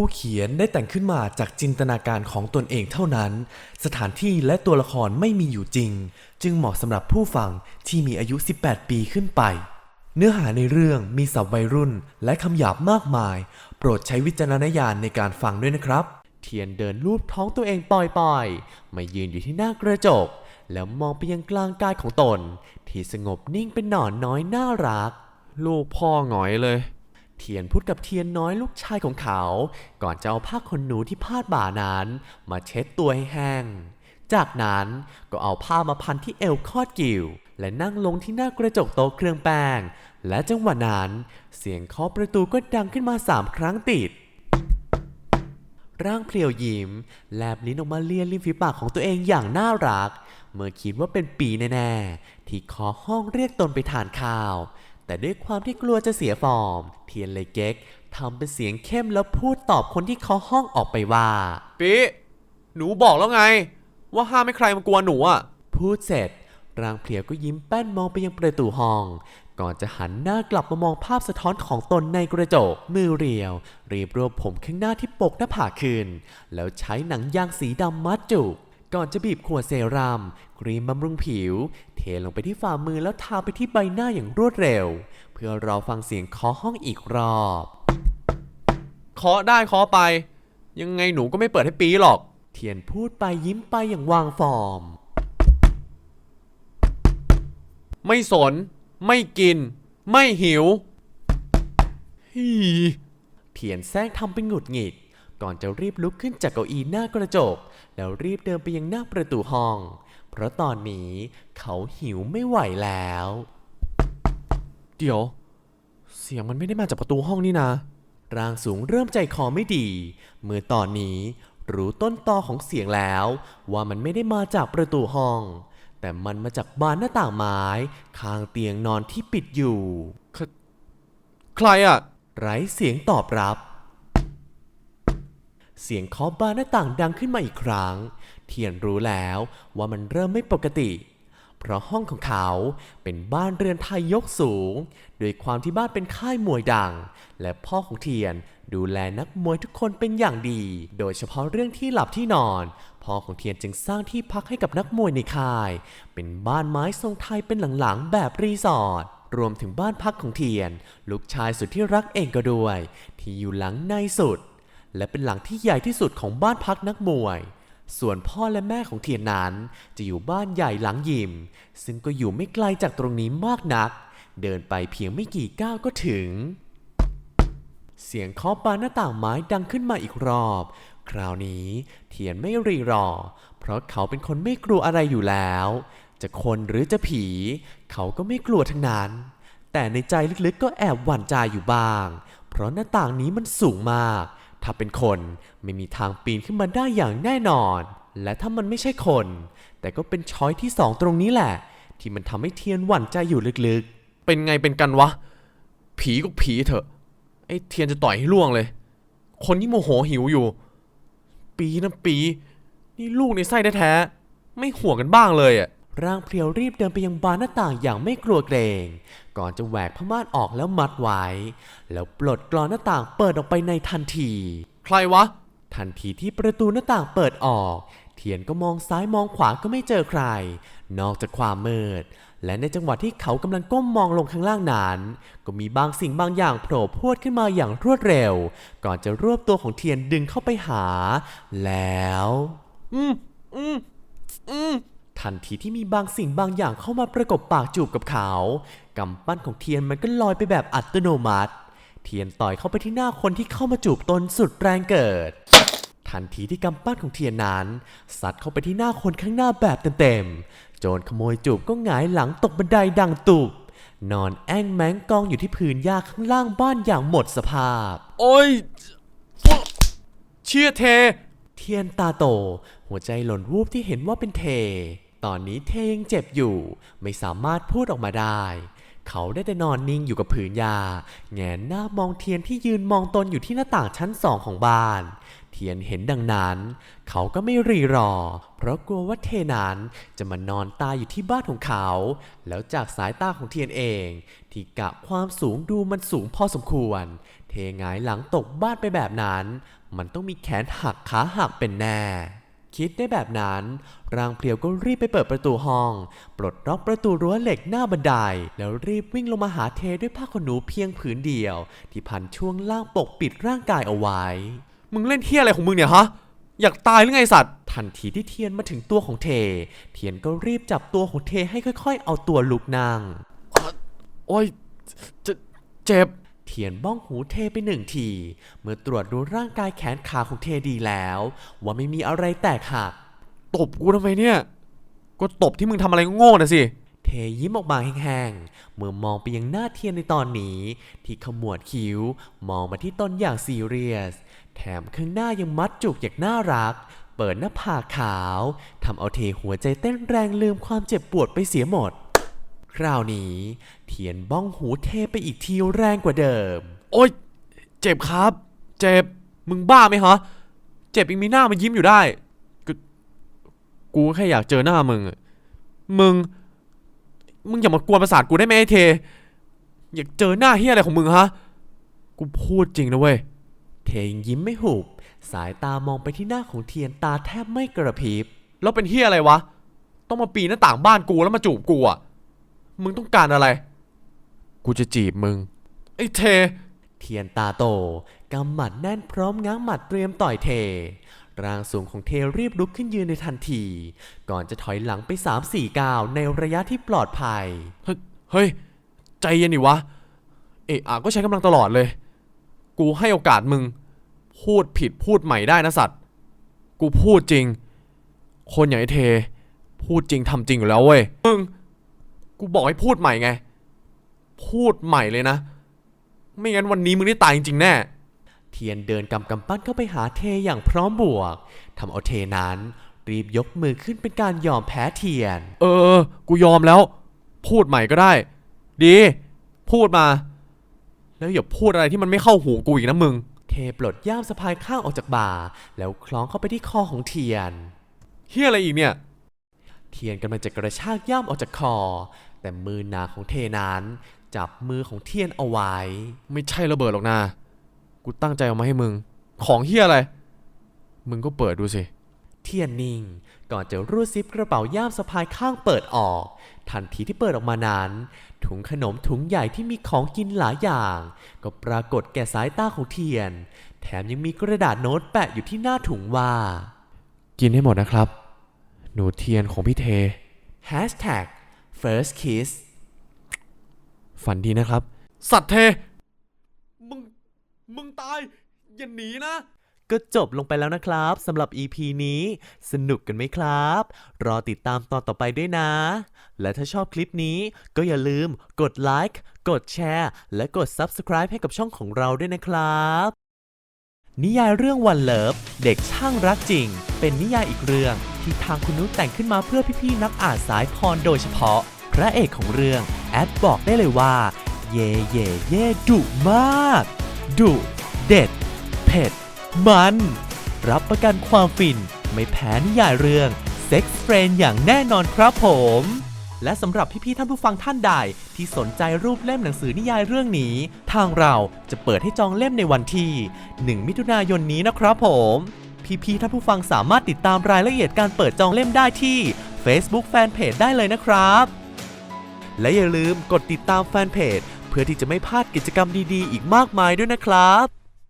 ผู้เขียนได้แต่งขึ้นมาจากจินตนาการของตนเองเท่านั้น สถานที่และตัวละครไม่มีอยู่จริง จึงเหมาะสำหรับผู้ฟังที่มีอายุ 18 ปีขึ้นไป เนื้อหาในเรื่องมีศัพท์วัยรุ่นและคำหยาบมากมาย โปรดใช้วิจารณญาณในการฟังด้วยนะครับ เทียนเดินลูบท้องตัวเองปล่อยๆมายืนอยู่ที่หน้ากระจก แล้วมองไปยังกลางกายของตน ที่สงบนิ่งเป็นหนอนน้อยน่ารัก ลูกพ่อหงอยเลย เทียนพูดกับเทียนน้อยลูกชายของเขา ก่อนจะเอาผ้าขนหนูที่พาดบ่านั้น มาเช็ดตัวให้แห้ง จากนั้นก็เอาผ้ามาพันที่เอวคอดกิ่ว และนั่งลงที่หน้ากระจกโต๊ะเครื่องแป้ง และจังหวะนั้น เสียงเคาะประตูก็ดังขึ้นมาสามครั้งติด ร่างเพลียวยิ้ม แลบลิ้นออกมาเลียริมฝีปากของตัวเองอย่างน่ารัก เมื่อคิดว่าเป็นปีแน่ๆที่ขอห้องเรียกตนไปทานข้าว แต่ด้วยความที่กลัวจะเสียฟอร์ม เทียนเลยเก๊กทำเป็นเสียงเข้มแล้วพูดตอบคนที่เคาะห้องออกไปว่าปีหนูบอกแล้วไง ว่าห้ามไม่ใครมากลัวหนูอะ พูดเสร็จร่างเพลียวก็ยิ้มแป้นมองไปยังประตูห้อง ก่อนจะหันหน้ากลับมามองภาพสะท้อนของตนในกระจก มือเรียว รีบรวบผมข้างหน้าที่ปกหน้าผากขึ้นแล้วใช้หนังยางสีดำมัดจุก ก่อนจะบีบขวดเซรั่มครีมบำรุงผิว เทลงไปที่ฝ่ามือแล้วทาไปที่ใบหน้าอย่างรวดเร็ว เพื่อรอฟังเสียงเคาะห้องอีกรอบเคาะได้เคาะไป ยังไงหนูก็ไม่เปิดให้ปีหรอก เทียนพูดไปยิ้มไปอย่างวางฟอร์ม ไม่สน ไม่กิน ไม่หิวฮีเทียนแซงทำเป็นหงุดหงิด ก่อนจะรีบลุกขึ้นจากเก้าอี้หน้ากระจก แล้วรีบเดินไปยังหน้าประตูห้อง เพราะตอนนี้เขาหิวไม่ไหวแล้ว เดี๋ยว เสียงมันไม่ได้มาจากประตูห้องนี่นะ ร่างสูงเริ่มใจคอไม่ดี เมื่อตอนนี้รู้ต้นตอของเสียงแล้ว ว่ามันไม่ได้มาจากประตูห้อง แต่มันมาจากบานหน้าต่างไม้ข้างเตียงนอนที่ปิดอยู่ ใครอะไร้เสียงตอบรับ เสียงเคาะบานหน้าต่างดังขึ้นมาอีกครั้ง เทียนรู้แล้วว่ามันเริ่มไม่ปกติ เพราะห้องของเขาเป็นบ้านเรือนไทยยกสูงโดยความที่บ้านเป็นค่ายมวยดัง และพ่อของเทียนดูแลนักมวยทุกคนเป็นอย่างดี โดยเฉพาะเรื่องที่หลับที่นอน พ่อของเทียนจึงสร้างที่พักให้กับนักมวยในค่าย เป็นบ้านไม้ทรงไทยเป็นหลังๆ แบบรีสอร์ทรวมถึงบ้านพักของเทียน ลูกชายสุดที่รักเองก็ด้วย ที่อยู่หลังในสุด และเป็นหลังที่ใหญ่ที่สุดของบ้านพักนักมวย ส่วนพ่อและแม่ของเทียนนั้น จะอยู่บ้านใหญ่หลังยิม ซึ่งก็อยู่ไม่ไกลจากตรงนี้มากนัก เดินไปเพียงไม่กี่ก้าวก็ถึง เสียงเคาะบานหน้าต่างไม้ดังขึ้นมาอีกรอบ คราวนี้เทียนไม่รีรอ เพราะเขาเป็นคนไม่กลัวอะไรอยู่แล้ว จะคนหรือจะผี เขาก็ไม่กลัวทั้งนั้น แต่ในใจลึกๆก็แอบหวั่นใจอยู่บ้าง เพราะหน้าต่างนี้มันสูงมาก ถ้าเป็นคนไม่มีทางปีนขึ้นมาได้อย่างแน่นอน และถ้ามันไม่ใช่คน แต่ก็เป็นช้อยที่สองตรงนี้แหละ ที่มันทำให้เทียนหวั่นใจอยู่ลึกๆ เป็นไงเป็นกันวะ ผีก็ผีเถอะ ไอ้เทียนจะต่อยให้ล่วงเลย คนที่โมโหหิวอยู่ ปีนะปี นี่ลูกในไส้แท้ๆไม่ห่วงกันบ้างเลยอะ ร่างเพลียวรีบเดินไปยังบานหน้าต่างอย่างไม่กลัวเกรง ก่อนจะแหวกผ้าม่านออกแล้วมัดไว้ แล้วปลดกรอนหน้าต่างเปิดออกไปในทันที ใครวะ ทันทีที่ประตูหน้าต่างเปิดออก เทียนก็มองซ้ายมองขวาก็ไม่เจอใคร นอกจากความมืด และในจังหวะที่เขากำลังก้มมองลงข้างล่างนั้นก็มีบางสิ่งบางอย่างโผล่พรวดขึ้นมาอย่างรวดเร็ว ก่อนจะรวบตัวของเทียนดึงเข้าไปหา แล้ว อืมอืมอืม ทันทีที่มีบางสิ่งบางอย่างเข้ามาประกบปากจูบกับเขากำปั้นของเทียนมันก็ลอยไปแบบอัตโนมัติ เทียนต่อยเข้าไปที่หน้าคนที่เข้ามาจูบตนสุดแรงเกิด ทันทีที่กำปั้นของเทียนนั้นซัดเข้าไปที่หน้าคนข้างหน้าแบบเต็มๆ โจรขโมยจูบก็หงายหลังตกบันไดดังตุบนอนแอ้งแม้งกองอยู่ที่พื้นหญ้าข้างล่างบ้านอย่างหมดสภาพ โอ้ย เชี่ยเท เทียนตาโต หัวใจหล่นวูบที่เห็นว่าเป็นเท ตอนนี้เทยังเจ็บอยู่ ไม่สามารถพูดออกมาได้ เขาได้แต่นอนนิ่งอยู่กับผืนยา แงนหน้ามองเทียนที่ยืนมองตนอยู่ที่หน้าต่างชั้นสองของบ้าน เทียนเห็นดังนั้น เขาก็ไม่รีรอ เพราะกลัวว่าเทนั้นจะมานอนตายอยู่ที่บ้านของเขา แล้วจากสายตาของเทียนเอง ที่กะความสูงดูมันสูงพอสมควร เทงายหลังตกบ้านไปแบบนั้น มันต้องมีแขนหักขาหักเป็นแน่ คิดได้แบบนั้น ร่างเพลียวก็รีบไปเปิดประตูห้อง ปลดล็อกประตูรั้วเหล็กหน้าบันได แล้วรีบวิ่งลงมาหาเทด้วยผ้าขนหนูเพียงผืนเดียว ที่พันช่วงล่างปกปิดร่างกายเอาไว้ มึงเล่นเที่ยอะไรของมึงเนี่ยฮะ อยากตายหรือไงสัตว์ ทันทีที่เทียนมาถึงตัวของเท เทียนก็รีบจับตัวของเทให้ค่อย ๆ เอาตัวลุกนั่งโอ้ยเจเจ็บ เทียนบ้องหูเทไปหนึ่งที เมื่อตรวจดูร่างกายแขนขาของเทดีแล้ว ว่าไม่มีอะไรแตกหักตบกูทำไมเนี่ย ก็ตบที่มึงทำอะไรโง่ๆนะสิ เทยิ้มออกมาแห้งๆ เมื่อมองไปยังหน้าเทียนในตอนนี้ ที่ขมวดคิ้ว มองมาที่ตนอย่างซีเรียส แถมข้างหน้ายังมัดจุกอย่างน่ารัก เปิดหน้าผากขาวทำเอาเทหัวใจเต้นแรงลืมความเจ็บปวดไปเสียหมด คราวนี้เทียนบ้องหูเทไปอีกทีแรงกว่าเดิม โอ๊ย เจ็บครับ เจ็บ มึงบ้าไหมฮะ เจ็บยังมีหน้ามายิ้มอยู่ได้ กูกูแค่อยากเจอหน้ามึงอะมึง มึงอย่ามากวนประสาทกูได้ไหมไอ้เท อยากเจอหน้าเฮียอะไรของมึงฮะ กูพูดจริงนะเว้ย เทยังยิ้มไม่หุบ สายตามองไปที่หน้าของเทียนตาแทบไม่กระพริบ แล้วเป็นเฮียอะไรวะ ต้องมาปีนหน้าต่างบ้านกูแล้วมาจูบกูอะ มึงต้องการอะไร กูจะจีบมึง ไอ้เท เทียนตาโตกำหมัดแน่นพร้อมง้างหมัดเตรียมต่อยเท ร่างสูงของเทรีบลุกขึ้นยืนในทันที ก่อนจะถอยหลังไป 3-4ก้าวในระยะที่ปลอดภัย เฮ้ยเฮ้ย ใจเย็นดิวะ เอะอะก็ใช้กำลังตลอดเลย กูให้โอกาสมึง พูดผิดพูดใหม่ได้นะสัตว์ กูพูดจริง คนอย่างไอ้เท พูดจริงทำจริงอยู่แล้วเว้ย มึง กูบอกให้พูดใหม่ไง พูดใหม่เลยนะ ไม่งั้นวันนี้มึงได้ตายจริงๆแน่ เทียนเดินกำกำปั้นเข้าไปหาเทอย่างพร้อมบวกทำเอาเทนั้นรีบยกมือขึ้นเป็นการยอมแพ้เทียน เออ กูยอมแล้ว พูดใหม่ก็ได้ ดี พูดมา แล้วอย่าพูดอะไรที่มันไม่เข้าหูกูอีกนะมึง เทปลดย่ามสะพายข้างออกจากบ่า แล้วคล้องเข้าไปที่คอของเทียนเฮียอะไรอีกเนี่ย เทียนกำลังจะกระชากย่ามออกจากคอ แต่มือหนาของเทนั้นจับมือของเทียนเอาไว้ ไม่ใช่ระเบิดหรอกนะ กูตั้งใจเอามาให้มึง ของเฮียอะไร มึงก็เปิดดูสิ เทียนนิ่ง ก่อนจะรูดซิปกระเป๋าย่ามสะพายข้างเปิดออก ทันทีที่เปิดออกมานั้น ถุงขนมถุงใหญ่ที่มีของกินหลายอย่าง ก็ปรากฏแก่สายตาของเทียน แถมยังมีกระดาษโน้ตแปะอยู่ที่หน้าถุงว่า กินให้หมดนะครับ หนูเทียนของพี่เท Hashtag first kiss ฝันดีนะครับ สัตว์เท มึง มึงตาย อย่าหนีนะ ก็จบลงไปแล้วนะครับสำหรับ EP นี้ สนุกกันไหมครับ รอติดตามตอนต่อไปด้วยนะ และถ้าชอบคลิปนี้ก็อย่าลืมกดไลค์กดแชร์ และกด Subscribe ให้กับช่องของเราด้วยนะครับ นิยายเรื่องวันเลิฟเด็กช่างรักจริง เป็นนิยายอีกเรื่องที่ทางคุณนุชแต่งขึ้นมาเพื่อพี่ๆนักอ่านสายพรโดยเฉพาะ พระเอกของเรื่อง แอดบอกได้เลยว่า เย่เย่เย่ดุมากดุเด็ด เผ็ด มัน รับประกันความฟินไม่แพ้นิยายเรื่อง Sex Friend อย่างแน่นอนครับผมและสำหรับพี่ๆท่านผู้ฟังท่านใดที่สนใจรูปเล่มหนังสือนิยายเรื่องนี้ ทางเราจะเปิดให้จองเล่มในวันที่ 1 มิถุนายนนี้นะครับผม พี่ๆท่านผู้ฟังสามารถติดตามรายละเอียดการเปิดจองเล่มได้ที่ Facebook Fanpage ได้เลยนะครับ และอย่าลืมกดติดตามแฟนเพจ เพื่อที่จะไม่พลาดกิจกรรมดีๆ อีกมากมายด้วยนะครับ